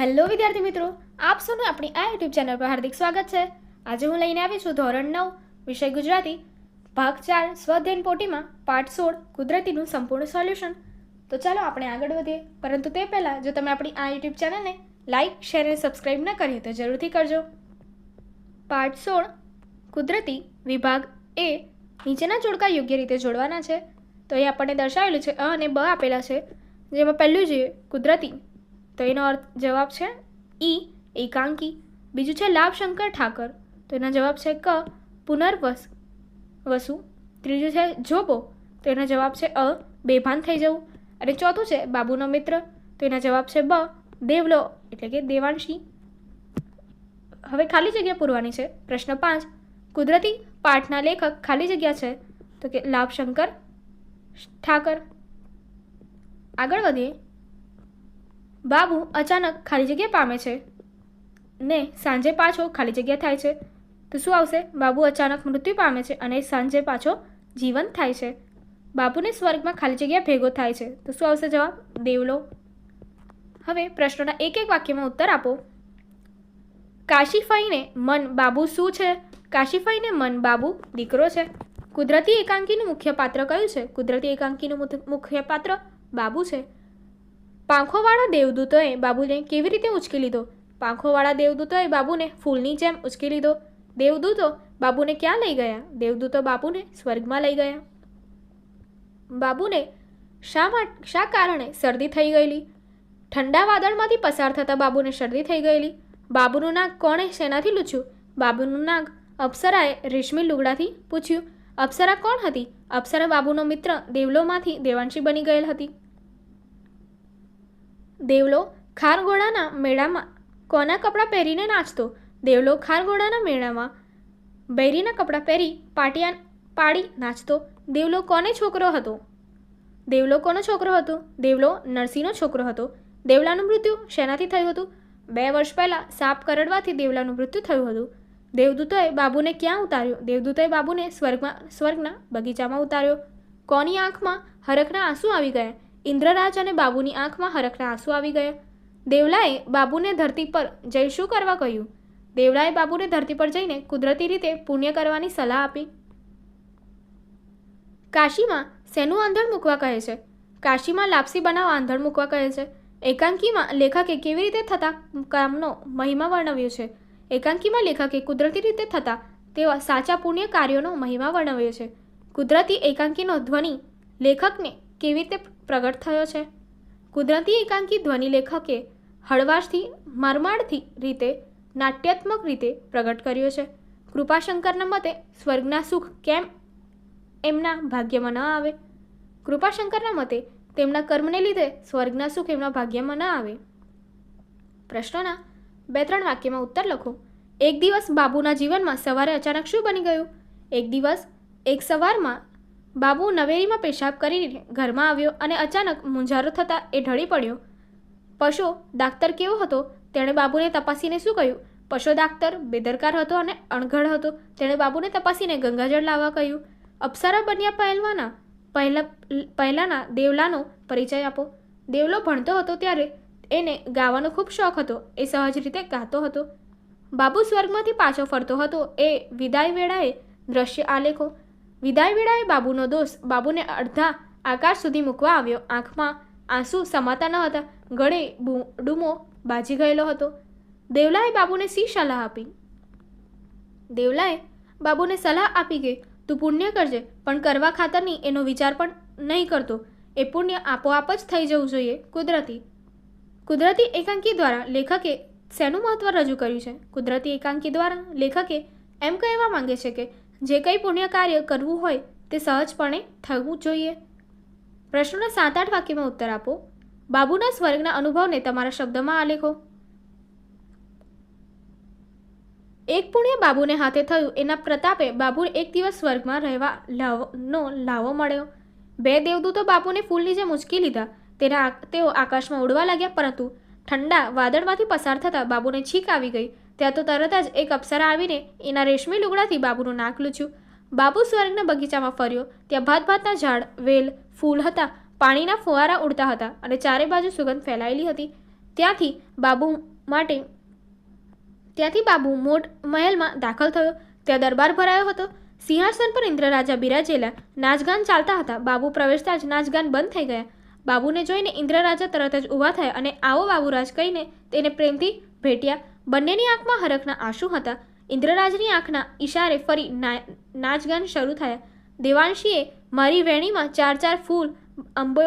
Hello વિદ્યાર્થી મિત્રો, આપ સૌનું આપણી આ યુટ્યુબ ચેનલ પર હાર્દિક સ્વાગત છે. આજે હું લઈને આવી છું ધોરણ નવ, વિષય ગુજરાતી, ભાગ ચાર સ્વધ્યન પોટીમાં, પાઠ સોળ, કુદરતીનું સંપૂર્ણ સોલ્યુશન તો ચાલો આપણે આગળ વધીએ. પરંતુ તે પહેલાં, જો તમે આપણી આ યુટ્યુબ ચેનલને લાઇક શેર અને સબસ્ક્રાઈબ ન કરી તો જરૂરથી કરજો. પાઠ સોળ, કુદરતી વિભાગ એ નીચેના જોડકા યોગ્ય રીતે જોડવાના છે. તો એ આપણને દર્શાવેલું છે, અ અને બ આપેલા છે. જેમાં પહેલું જોઈએ, કુદરતી તો એનો અર્થ જવાબ છે ઈ, એકાંકી. બીજું છે લાભશંકર ઠાકર. તો એનો જવાબ છે ક, પુનર્વસ, વસુ. ત્રીજું છે જોબો. તો એનો જવાબ છે અ, બેભાન થઈ જવું. અને ચોથું છે બાબુનો મિત્ર. તો એનો જવાબ છે બ, દેવલો, એટલે કે દેવાંશી. હવે ખાલી જગ્યા પૂરવાની છે. પ્રશ્ન પાંચ. કુદરતી પાઠના લેખક ખાલી જગ્યા છે? તો કે લાભશંકર ઠાકર. આગળ વધીએ. બાબુ અચાનક ખાલી જગ્યા પામે છે. ને સાંજે પાછો ખાલી જગ્યા થાય છે. તો શું આવશે? બાબુ અચાનક મૃત્યુ પામે છે અને સાંજે પાછો જીવંત થાય છે. બાબુને સ્વર્ગમાં ખાલી જગ્યા ભેગો થાય છે. તો શું આવશે જવાબ? દેવલો. હવે પ્રશ્નોના એક એક વાક્યમાં ઉત્તર આપો. કાશીફાઈને મન બાબુ શું છે? કાશીફાઈને મન બાબુ દીકરો છે. કુદરતી એકાંકીનું મુખ્ય પાત્ર કયું છે? કુદરતી એકાંકીનું મુખ્ય પાત્ર બાબુ છે. પાંખોવાળા દેવદૂતોએ બાબુને કેવી રીતે ઉચકી લીધો? પાંખોવાળા દેવદૂતોએ બાબુને ફૂલની જેમ ઉચકી લીધો. દેવદૂતો બાબુને ક્યાં લઈ ગયા? દેવદૂતો બાબુને સ્વર્ગમાં લઈ ગયા. બાબુને શા શા કારણે શરદી થઈ ગયેલી? ઠંડા વાદળમાંથી પસાર થતાં બાબુને શરદી થઈ ગયેલી. બાબુનું નાક કોણે શેનાથી લૂછ્યું? બાબુનું નાક અપ્સરાએ રેશમી લુગડાથી પૂછ્યું. અપ્સરા કોણ હતી? અપ્સરા બાબુનો મિત્ર દેવલોમાંથી દેવાંશી બની ગયેલ હતી. દેવલો ખારગોળાના મેળામાં કોના કપડાં પહેરીને નાચતો? દેવલો ખારગોળાના મેળામાં બૈરીના કપડાં પહેરી પાટિયા પાડી નાચતો. દેવલો કોને છોકરો હતો? દેવલો કોનો છોકરો હતો? દેવલો નરસિંહનો છોકરો હતો. દેવલાનું મૃત્યુ શેનાથી થયું હતું? બે વર્ષ પહેલાં સાપ કરડવાથી દેવલાનું મૃત્યુ થયું હતું. દેવદૂતોએ બાબુને ક્યાં ઉતાર્યો? દેવદૂતોએ બાબુને સ્વર્ગમાં, સ્વર્ગના બગીચામાં ઉતાર્યો. કોની આંખમાં હરખના આંસુ આવી ગયા? ઇન્દ્રરાજ અને બાબુની આંખમાં હરખના આંસુ આવી ગયા. દેવલાએ બાબુને ધરતી પર જઈ શું કરવા કહ્યું? દેવલાએ બાબુને ધરતી પર જઈને કુદરતી રીતે પુણ્ય કરવાની સલાહ આપી. કાશીમાં શેનું આંધણ મૂકવા કહે છે? કાશીમાં લાપસી બનાવવા આંધણ મૂકવા કહે છે. એકાંકીમાં લેખકે કેવી રીતે થતા કામનો મહિમા વર્ણવ્યો છે? એકાંકીમાં લેખકે કુદરતી રીતે થતા તેવા સાચા પુણ્ય કાર્યોનો મહિમા વર્ણવ્યો છે. કુદરતી એકાંકીનો ધ્વનિ લેખકને કેવી રીતે પ્રગટ થયો છે. કુદરતી એકાંકી ધ્વનિ લેખકે હળવાશથી, મરમાડથી રીતે, નાટ્યાત્મક રીતે પ્રગટ કર્યો છે. કૃપાશંકરના મતે, સ્વર્ગના સુખ કેમ એમના ભાગ્યમાં ન આવે? કૃપાશંકરના મતે, તેમના કર્મને લીધે સ્વર્ગના સુખ એમના ભાગ્યમાં ન આવે? પ્રશ્નોના બે ત્રણ વાક્યમાં ઉત્તર લખો. એક દિવસ બાબુના જીવનમાં સવારે અચાનક શું બની ગયું? એક દિવસ એક સવારમાં બાબુ નવેરીમાં પેશાબ કરીને ઘરમાં આવ્યો અને અચાનક મૂંઝારો થતાં એ ઢળી પડ્યો. પશુ, ડાક્ટર કેવો હતો? તેણે બાબુને તપાસીને શું કહ્યું? પશુ ડાક્ટર બેદરકાર હતો અને અણઘડ હતો, તેણે બાબુને તપાસીને ગંગાજળ લાવવા કહ્યું. અપ્સરા બન્યા પહેલવાના, પહેલા, પહેલાંના દેવલાનો પરિચય આપો. દેવલો ભણતો હતો ત્યારે એને ગાવાનો ખૂબ શોખ હતો, એ સહજ રીતે ગાતો હતો. બાબુ સ્વર્ગમાંથી પાછો ફરતો હતો, એ વિદાય વેળાએ દ્રશ્ય આલેખો વિદાય વેળાએ બાબુનો દોષ બાબુને અડધા આકાશ સુધી મૂકવા આવ્યો. આંખમાં આંસુ સમાતા ન હતા. ગળે ડૂમો બાજી ગયેલો હતો. દેવલાએ બાબુને સી સલાહ આપી? દેવલાએ બાબુને સલાહ આપી કે, તું પુણ્ય કરજે, પણ કરવા ખાતરની એનો વિચાર પણ નહીં કરતો. એ પુણ્ય આપોઆપ જ થઈ જવું જોઈએ. કુદરતી કુદરતી એકાંકી દ્વારા લેખકે શેનું મહત્વ રજૂ કર્યું છે? કુદરતી એકાંકી દ્વારા લેખકે એમ કહેવા માંગે છે કે જે કંઈ પુણ્ય કાર્ય કરવું હોય તે સહજપણે થવું જોઈએ. પ્રશ્નોના સાત આઠ વાક્યમાં ઉત્તર આપો. બાબુના સ્વર્ગના અનુભવને તમારા શબ્દમાં આલેખો. એક પુણ્ય બાબુને હાથે થયું, એના પ્રતાપે બાબુ એક દિવસ સ્વર્ગમાં રહેવા લાવનો લાવો મળ્યો. બે દેવદૂતો બાબુને ફૂલની જેમ ઉચકી લીધા. તેના તેઓ આકાશમાં ઉડવા લાગ્યા, પરંતુ ઠંડા વાદળમાંથી પસાર થતાં બાબુને છીક આવી ગઈ. ત્યાં તો તરત જ એક અપ્સરા આવીને એના રેશમી લુગડાથી બાબુનું નાક લૂછ્યું. બાબુ સ્વર્ગના બગીચામાં ફર્યો. ત્યાં ભાત ભાતના ઝાડ, વેલ, ફૂલ હતા. પાણીના ફુવારા ઉડતા હતા અને ચારે બાજુ સુગંધ ફેલાયેલી હતી. ત્યાંથી બાબુ માટે, ત્યાંથી બાબુ મોટ મહેલમાં દાખલ થયો. ત્યાં દરબાર ભરાયો હતો. સિંહાસન પર ઇન્દ્રરાજા બિરાજેલા નાચગાન ચાલતા હતા. બાબુ પ્રવેશતા જ નાચગાન બંધ થઈ ગયા. બાબુને જોઈને ઇન્દ્રરાજા તરત જ ઊભા થયા અને આવો બાબુરાજ કહીને તેને પ્રેમથી ભેટ્યા. બંનેની આંખમાં હરખના આંસુ હતા. ઇન્દ્રરાજની આંખના ઈશારે ફરી નાચગાન શરૂ થયા. દેવાંશીએ મારી વેણીમાં ચાર ચાર ફૂલ અંબો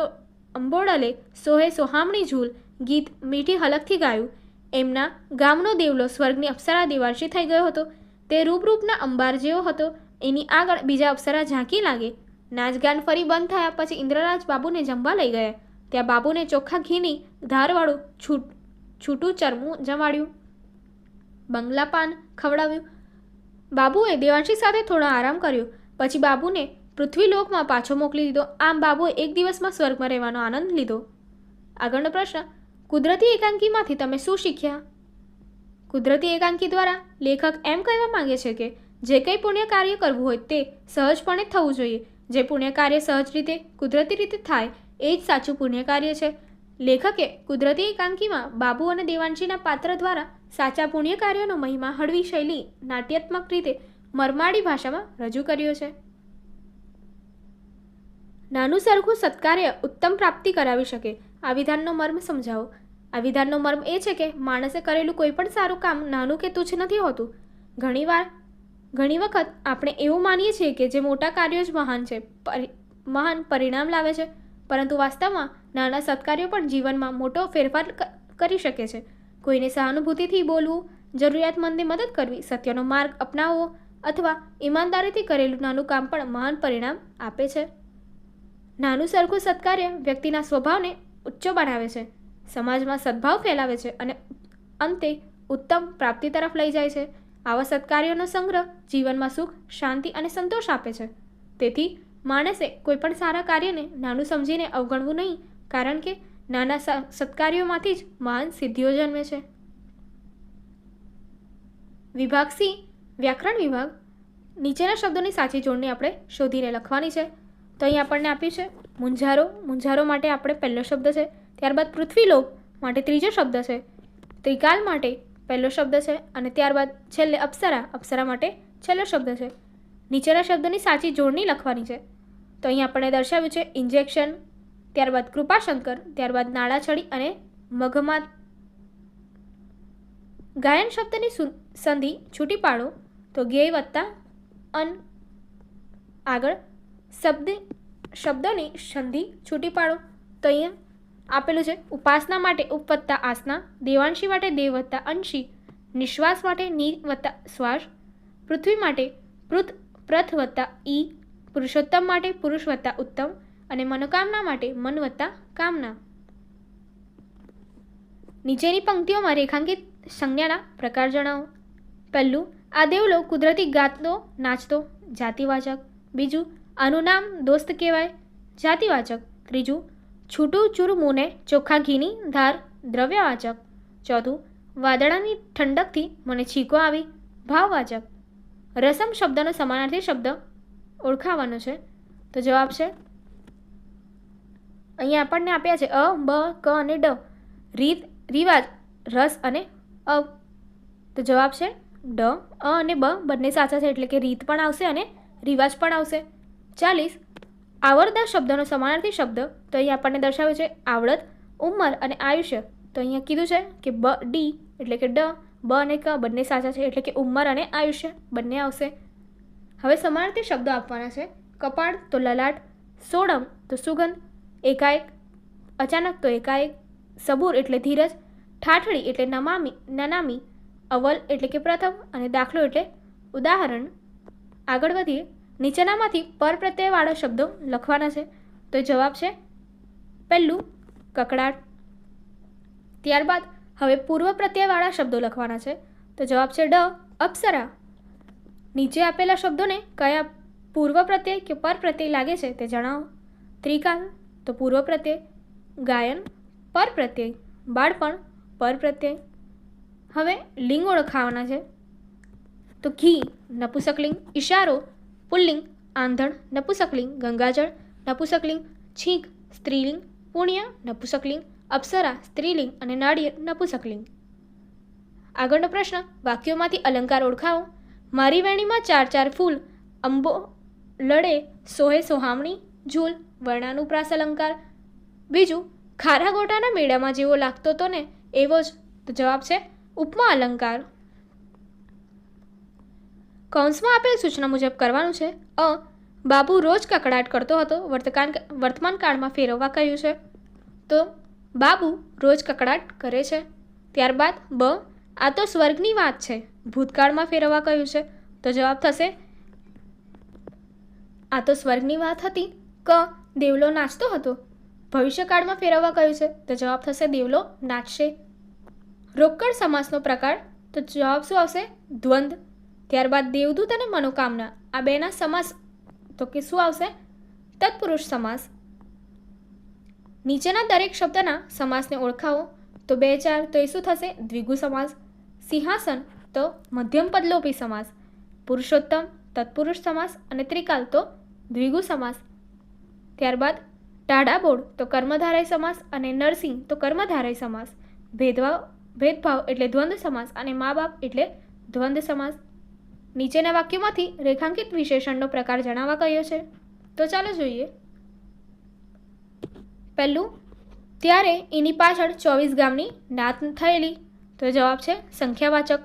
અંબોડલે સોહે સોહામણી ઝૂલ, ગીત મીઠી હલકથી ગાયું. એમના ગામનો દેવલો સ્વર્ગની અપ્સરા દેવાંશી થઈ ગયો હતો. તે રૂપરૂપના અંબાર જેવો હતો. એની આગળ બીજા અપ્સરા ઝાંકી લાગે. નાચગાન ફરી બંધ થયા પછી ઇન્દ્રરાજ બાબુને જમવા લઈ ગયા. ત્યાં બાબુને ચોખ્ખા ઘીની ધારવાળું છૂટ, છૂટું ચરમું જમાડ્યું. બંગલા પાન ખવડાવ્યું. બાબુએ દેવાંશી સાથે થોડો આરામ કર્યો. પછી બાબુને પૃથ્વીલોકમાં પાછો મોકલી દીધો. આમ બાબુએ એક દિવસમાં સ્વર્ગમાં રહેવાનો આનંદ લીધો. આગળનો પ્રશ્ન, કુદરતી એકાંકીમાંથી તમે શું શીખ્યા? કુદરતી એકાંકી દ્વારા લેખક એમ કહેવા માંગે છે કે, જે કંઈ પુણ્ય કાર્ય કરવું હોય તે સહજપણે થવું જોઈએ. જે પુણ્ય કાર્ય સહજ રીતે, કુદરતી રીતે થાય, એ જ સાચું પુણ્ય કાર્ય છે. લેખકે કુદરતી એકાંકીમાં બાબુ અને દેવાંશીના પાત્ર દ્વારા સાચા પુણ્ય કાર્યોનો મહિમા હળવી શૈલી નાટ્યાત્મક રીતે મરમાડી ભાષામાં રજૂ કર્યો છે. નાનું સરખું સત્કાર્ય ઉત્તમ પ્રાપ્તિ કરાવી શકે, આ વિધાનનો મર્મ સમજાવો. આ વિધાનનો મર્મ એ છે કે માણસે કરેલું કોઈ પણ સારું કામ નાનું કે તુચ્છ નથી હોતું. ઘણીવાર, ઘણી વખત આપણે એવું માનીએ છીએ કે જે મોટા કાર્યો જ મહાન છે મહાન પરિણામ લાવે છે, પરંતુ વાસ્તવમાં નાના સત્કાર્યો પણ જીવનમાં મોટો ફેરફાર કરી શકે છે. કોઈને સહાનુભૂતિથી બોલવું જરૂરિયાતમંદને મદદ કરવી, સત્યનો માર્ગ અપનાવવો અથવા ઈમાનદારીથી કરેલું નાનું કામ પણ મહાન પરિણામ આપે છે. નાનું સરખું સત્કાર્ય વ્યક્તિના સ્વભાવને ઊંચો બનાવે છે. સમાજમાં સદભાવ ફેલાવે છે અને અંતે ઉત્તમ પ્રાપ્તિ તરફ લઈ જાય છે. આવા સત્કાર્યોનો સંગ્રહ જીવનમાં સુખ, શાંતિ અને સંતોષ આપે છે. તેથી માણસે કોઈપણ સારા કાર્યને નાનું સમજીને અવગણવું નહીં, કારણ કે નાના સત્કાર્યોમાંથી જ મહાન સિદ્ધિઓ જન્મે છે. વિભાગ સી, વ્યાકરણ વિભાગ. નીચેના શબ્દોની સાચી જોડણી આપણે શોધીને લખવાની છે. તો અહીં આપણને આપ્યું છે, મુંજારો. મુંજારો માટે આપણે પહેલો શબ્દ છે. ત્યારબાદ પૃથ્વીલોક માટે ત્રીજો શબ્દ છે. ત્રિકાલ માટે પહેલો શબ્દ છે અને ત્યારબાદ છેલ્લે અપ્સરા. અપ્સરા માટે છેલ્લો શબ્દ છે. નીચેના શબ્દોની સાચી જોડણી લખવાની છે. તો અહીં આપણને દર્શાવ્યું છે, ઇન્જેક્શન ત્યારબાદ કૃપાશંકર, ત્યારબાદ નાળાછડી અને મઘમા ગાયન શબ્દની સંધિ છૂટી પાડો તો ગેય વત્તા અન આગળ શબ્દ, શબ્દોની સંધિ છૂટી પાડો. તો અહીંયા આપેલું છે, ઉપાસના માટે ઉપ વત્તા આસના, દેવાંશી માટે દેવ વત્તા અંશી, નિશ્વાસ માટે ની વત્તા શ્વાસ, પૃથ્વી માટે પૃથ, પ્રથ વત્તા ઈ, પુરુષોત્તમ માટે પુરુષ વત્તા ઉત્તમ અને મનોકામના માટે મન વત્તા કામના. નીચેની પંક્તિઓમાં રેખાંકિત સંજ્ઞાના પ્રકાર જણાવો. પહેલું, આ દેવલો કુદરતી ગાતો નાચતો જાતિવાચક. બીજું, આનું નામ દોસ્ત કહેવાય, જાતિવાચક. ત્રીજું, છૂટું ચૂરમુને ચોખ્ખા ઘીની ધાર દ્રવ્યવાચક. ચોથું, વાદળાની ઠંડકથી મને છીકો આવી ભાવવાચક. રસમ શબ્દનો સમાનાર્થી શબ્દ ઓળખાવાનો છે. તો જવાબ છે અહીંયા આપણને આપ્યા છે અ, બ, ક અને ડ. રીત, રિવાજ, રસ અને અ. તો જવાબ છે ડ, અ અને બ. બંને સાચા છે એટલે કે રીત પણ આવશે અને રિવાજ પણ આવશે. ચાલીસ. આવડતા શબ્દનો સમાનાર્થી શબ્દ. તો અહીં આપણને દર્શાવે છે આવડત, ઉંમર અને આયુષ્ય. તો અહીંયા કીધું છે કે બ, ડી એટલે કે ડ, બ અને ક બંને સાચા છે એટલે કે ઉંમર અને આયુષ્ય બંને આવશે. હવે સમાનાર્થી શબ્દો આપવાના છે. કપાળ તો લલાટ, સોડમ તો સુગંધ એકાએક, અચાનક તો એકાએક સબૂર એટલે ધીરજ, ઠાઠડી એટલે નમામી, નનામી, અવલ એટલે કે પ્રથમ અને દાખલો એટલે ઉદાહરણ. આગળ વધીએ. નીચેનામાંથી પર પ્રત્યયવાળા શબ્દો લખવાના છે. તો જવાબ છે પહેલું, કકડાટ. ત્યારબાદ હવે પૂર્વ પ્રત્યયવાળા શબ્દો લખવાના છે. તો જવાબ છે ડ, અપ્સરા. નીચે આપેલા શબ્દોને કયા પૂર્વ પ્રત્યય કે પર પ્રત્યય લાગે છે તે જણાવો. ત્રિકાલ. તો પૂર્વ પ્રત્યય, ગાયન, પર પ્રત્યય, બાળપણ, પર પ્રત્યય. હવે લિંગ ઓળખાવાના છે. તો ઘી, નપુસકલિંગ, ઈશારો, પુલ્લિંગ, આંધણ, નપુસકલિંગ, ગંગાજળ, નપુસકલિંગ, છીંક, સ્ત્રીલિંગ, પુણ્ય, નપુસકલિંગ, અપ્સરા, સ્ત્રીલિંગ અને નાળિયેર, નપુસકલિંગ. આગળનો પ્રશ્ન, વાક્યોમાંથી અલંકાર ઓળખાવો. મારી વેણીમાં ચાર ચાર ફૂલ, અંબો, લડે, સોહે, સોહામણી, ઝૂલ વર્ણાનુપ્રાસ અલંકાર. બીજું, ખારા ગોટાના મેળામાં જેવો લાગતો હતો ને, એવો જ જવાબ છે ઉપમા અલંકાર. કૌંસમાં આપેલ સૂચના મુજબ કરવાનું છે, અ, બાબુ રોજ કકડાટ કરતો હતો વર્તમાન વર્તમાન કાળમાં ફેરવવા કહ્યું છે. તો, બાબુ રોજ કકડાટ કરે છે. ત્યારબાદ, બ, આ તો સ્વર્ગની વાત છે, ભૂતકાળમાં ફેરવવા કહ્યું છે. તો જવાબ થશે, આ તો સ્વર્ગની વાત હતી. ક દેવલો નાચતો હતો. ભવિષ્યકાળમાં ફેરવવા કહ્યું છે, તો જવાબ થશે દેવલો નાચશે. રોકડ સમાસનો પ્રકાર, તો જવાબ શું આવશે? દ્વંદ. ત્યારબાદ દેવદૂત અને મનોકામના. આ બેના સમાસ, તો કે શું આવશે? તત્પુરુષ સમાસ. નીચેના દરેક શબ્દના સમાસને ઓળખાવો, તો બે ચાર, તો એ શું થશે? દ્વિગુ સમાસ. સિંહાસન, તો મધ્યમ પદલોપી સમાસ. પુરુષોત્તમ, તત્પુરુષ સમાસ અને ત્રિકાલ, તો દ્વિગુ સમાસ. ત્યારબાદ બોર્ડ તો કર્મધારય સમાસ અને નરસિંહ તો કર્મધારય સમાસ. ભેદભાવ ભેદભાવ એટલે દ્વંદ્વ સમાસ અને મા બાપ એટલે દ્વંદ્વ સમાસ. નીચેના વાક્યોમાંથી રેખાંકિત વિશેષણનો પ્રકાર જણાવવા કહ્યો છે. તો ચાલો જોઈએ. પહેલું, ત્યારે એની પાછળ ચોવીસ ગામની નાત થયેલી. તો જવાબ છે સંખ્યાવાચક.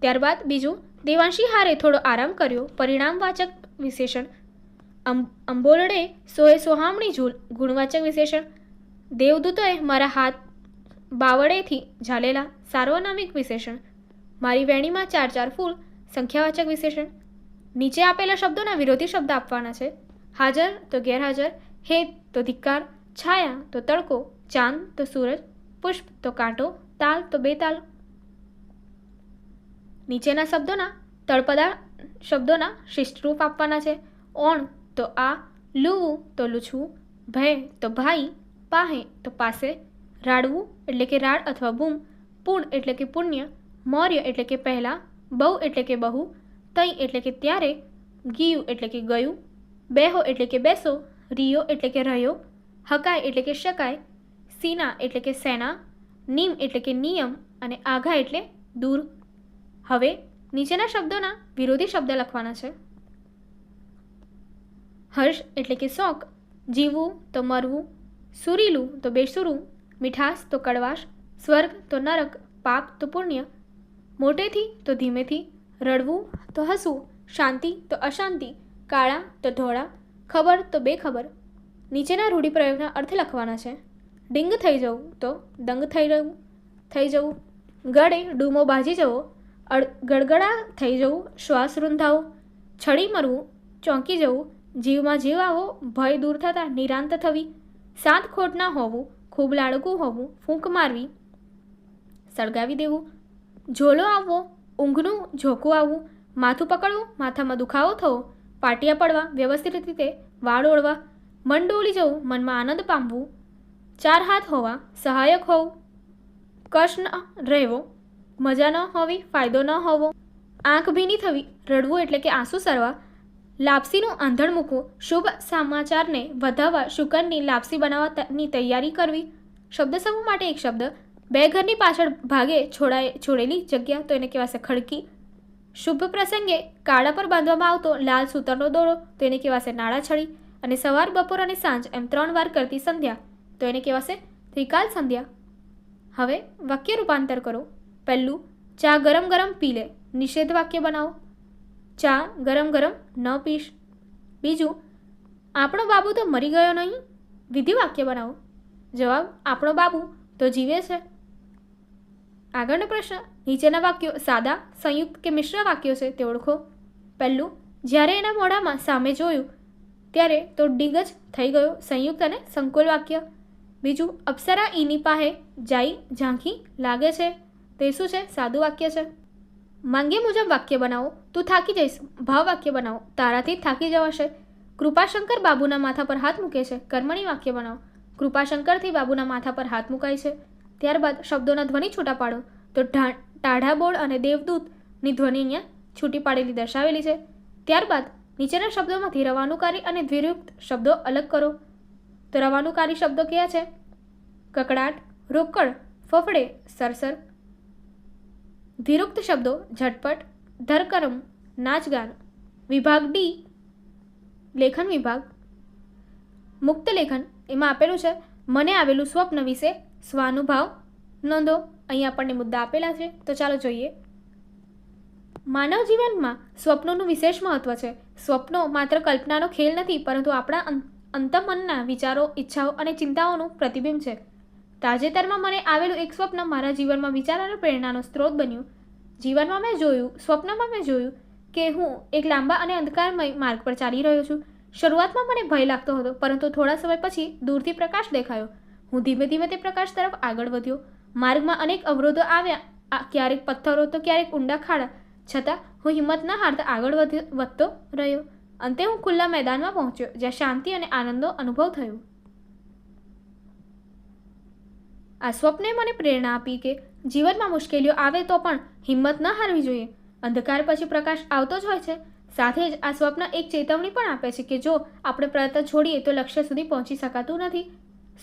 ત્યારબાદ બીજું, દેવાંશી હારે થોડો આરામ કર્યો. પરિણામવાચક વિશેષણ. અં અંબોલડે સોએ સોહામણી ઝૂલ ગુણવાચક વિશેષણ. દેવદૂતોએ મારા હાથ બાવળેથી ઝાલેલા સાર્વનામિક વિશેષણ. મારી વેણીમાં ચાર ચાર ફૂલ સંખ્યાવાચક વિશેષણ. નીચે આપેલા શબ્દોના વિરોધી શબ્દ આપવાના છે. હાજર તો ગેરહાજર, હેત તો ધિક્કાર, છાયા તો તડકો, ચાંદ તો સૂરજ, પુષ્પ તો કાંટો, તાલ તો બેતાલ. નીચેના શબ્દોના તળપદા શબ્દોના શિષ્ટરૂપ આપવાના છે. ઓણ તો આ લૂવું તો લૂછવું ભય તો ભાઈ પાહે તો પાસે રાડવું એટલે કે રાડ અથવા બૂમ પૂર્ણ એટલે કે પુણ્ય મૌર્ય એટલે કે પહેલાં બહુ એટલે કે બહુ તઈ એટલે કે ત્યારે ગીયું એટલે કે ગયું બેહો એટલે કે બેસો રિયો એટલે કે રહ્યો હકાય એટલે કે શકાય સીના એટલે કે સેના નિમ એટલે કે નિયમ અને આઘા એટલે દૂર હવે નીચેના શબ્દોના વિરોધી શબ્દ લખવાના છે હર્ષ એટલે કે શોખ, જીવવું તો મરવું, સુરીલું તો બેસુરું, મીઠાશ તો કડવાશ, સ્વર્ગ તો નરક, પાપ તો પુણ્ય, મોટેથી તો ધીમેથી, રડવું તો હસવું, શાંતિ તો અશાંતિ, કાળા તો ધોળા, ખબર તો બેખબર, નીચેના રૂઢિપ્રયોગના અર્થ લખવાના છે. ડિંગ થઈ જવું તો દંગ થઈ જવું થઈ જવું, ગળે ડૂમો બાજી જવો ગડગડા થઈ જવું, શ્વાસ રૂંધાવો, છડી મરવું, ચોંકી જવું જીવમાં જીવ આવો ભય દૂર થતાં નિરાંત થવી, સાત ખોટ ના હોવું, ખૂબ લાડકું હોવું, ફૂંક મારવી. સળગાવી દેવું, ઝોલો આવવો, ઊંઘનું ઝોકું આવવું, માથું પકડવું, માથામાં દુખાવો થવો, પાટિયા પડવા, વ્યવસ્થિત રીતે વાળ ઓળવા, મન ડોલી જવું, મનમાં આનંદ પામવું, ચાર હાથ હોવા, સહાયક હોવું, કશ ન રહેવો, મજા ન હોવી, ફાયદો ન હોવો, આંખ ભીની થવી, રડવું એટલે કે આંસુ સરવા લાપસીનું આંધણ મૂકવું. શુભ સમાચારને વધાવવા શુકનની લાપસી બનાવવાની તૈયારી કરવી. શબ્દ સમૂહ માટે એક શબ્દ. બે ઘરની પાછળ ભાગે છોડાય, છોડેલી જગ્યા, તો એને કહેવાશે ખડકી. શુભ પ્રસંગે કાળા પર બાંધવામાં આવતો લાલ સૂતરનો દોરો, તો એને કહેવાશે નાળાછડી. અને સવાર, બપોર અને સાંજ એમ ત્રણ વાર કરતી સંધ્યા, તો એને કહેવાશે ત્રિકાલ સંધ્યા. હવે વાક્ય રૂપાંતર કરો. પહેલું, ચા ગરમ ગરમ પી લે. નિષેધ વાક્ય બનાવો. ચા ગરમ ગરમ ન પીશ. બીજું, આપણો બાબુ તો મરી ગયો નહીં. વિધિ વાક્ય બનાવો. જવાબ, આપણો બાબુ તો જીવે છે. આગળનો પ્રશ્ન, નીચેના વાક્યો સાદા, સંયુક્ત કે મિશ્ર વાક્યો છે તે ઓળખો. પહેલું, જ્યારે એના મોઢામાં સામે જોયું, ત્યારે તો ડીગ જ થઈ ગયો સંયુક્ત અને સંકુલ વાક્ય. બીજું, અપ્સરા ઈની પાસે જાઈ ઝાંખી લાગે છે. તે શું છે? સાદું વાક્ય છે. માંગ્યા મુજબ વાક્ય બનાવો, તું થાકી જઈશ ભાવ વાક્ય બનાવો, તારાથી થાકી જવાશે. કૃપાશંકર બાબુના માથા પર હાથ મૂકે છે, કર્મણી વાક્ય બનાવો. કૃપાશંકરથી બાબુના માથા પર હાથ મુકાય છે. ત્યારબાદ શબ્દોના ધ્વનિ છૂટા પાડો. તો ટાઢા બોળ અને દેવદૂતની ધ્વનિ અહીંયા છૂટી પાડેલી દર્શાવેલી છે. ત્યારબાદ નીચેના શબ્દોમાંથી રવાનુકારી અને દ્વિરુક્ત શબ્દો અલગ કરો. તો રવાનુકારી શબ્દો કયા છે? કકડાટ, રોકડ, ફફડે, સરસર ધીરુક્ત શબ્દો, ઝટપટ, ધરકરમ, નાચગાન, વિભાગ ડી લેખન વિભાગ. મુક્ત લેખન એમાં આપેલું છે, મને આવેલું સ્વપ્ન વિશે સ્વાનુભાવ. નોંધો, અહીં આપણને મુદ્દા આપેલા છે, તો ચાલો જોઈએ. માનવ જીવનમાં સ્વપ્નોનું વિશેષ મહત્વ છે. સ્વપ્નો માત્ર કલ્પનાનો ખેલ નથી, પરંતુ આપણા અંતમનના વિચારો, ઈચ્છાઓ અને ચિંતાઓનું પ્રતિબિંબ છે. તાજેતરમાં મને આવેલું એક સ્વપ્ન મારા જીવનમાં વિચાર અને પ્રેરણાનો સ્ત્રોત બન્યું. જીવનમાં મેં જોયું, સ્વપ્નમાં મેં જોયું કે હું એક લાંબા અને અંધકારમય માર્ગ પર ચાલી રહ્યો છું. શરૂઆતમાં મને ભય લાગતો હતો, પરંતુ થોડા સમય પછી દૂરથી પ્રકાશ દેખાયો. હું ધીમે ધીમે તે પ્રકાશ તરફ આગળ વધ્યો. માર્ગમાં અનેક અવરોધો આવ્યા. ક્યારેક પથ્થરો તો ક્યારેક ઊંડા ખાડા. છતાં, હું હિંમત ન હારતા આગળ વધ- વધતો રહ્યો. અંતે હું ખુલ્લા મેદાનમાં પહોંચ્યો, જ્યાં શાંતિ અને આનંદનો અનુભવ થયો. આ સ્વપ્ને મને પ્રેરણા આપી કે જીવનમાં મુશ્કેલીઓ આવે તો પણ હિંમત ન હારવી જોઈએ. અંધકાર પછી પ્રકાશ આવતો જ હોય છે. સાથે જ આ સ્વપ્ન એક ચેતવણી પણ આપે છે કે જો આપણે પ્રયત્ન છોડીએ તો લક્ષ્ય સુધી પહોંચી શકાતું નથી.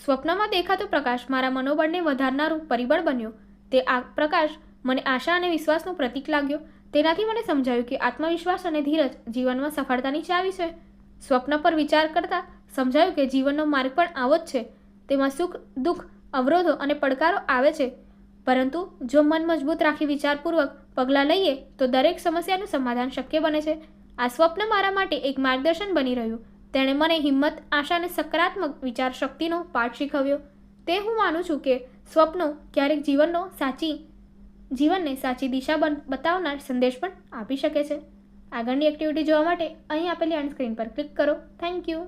સ્વપ્નમાં દેખાતો પ્રકાશ મારા મનોબળને વધારનારું પરિબળ બન્યો. તે આ પ્રકાશ મને આશા અને વિશ્વાસનું પ્રતીક લાગ્યો. તેનાથી મને સમજાયું કે આત્મવિશ્વાસ અને ધીરજ જીવનમાં સફળતાની ચાવી છે. સ્વપ્ન પર વિચાર કરતાં સમજાયું કે જીવનનો માર્ગ પણ આવો જ છે. તેમાં સુખ, દુઃખ અવરોધો અને પડકારો આવે છે. પરંતુ જો મન મજબૂત રાખી વિચારપૂર્વક પગલાં લઈએ, તો દરેક સમસ્યાનું સમાધાન શક્ય બને છે. આ સ્વપ્ન મારા માટે એક માર્ગદર્શન બની રહ્યું. તેણે મને હિંમત, આશા અને સકારાત્મક વિચાર શક્તિનો પાઠ શીખવ્યો. તે હું માનું છું કે સ્વપ્નો ક્યારેક જીવનનો સાચી, જીવનને સાચી દિશા બન, બતાવનાર સંદેશ પણ આપી શકે છે. આગળની એક્ટિવિટી જોવા માટે અહીં આપેલી અનસ્ક્રીન પર ક્લિક કરો. Thank you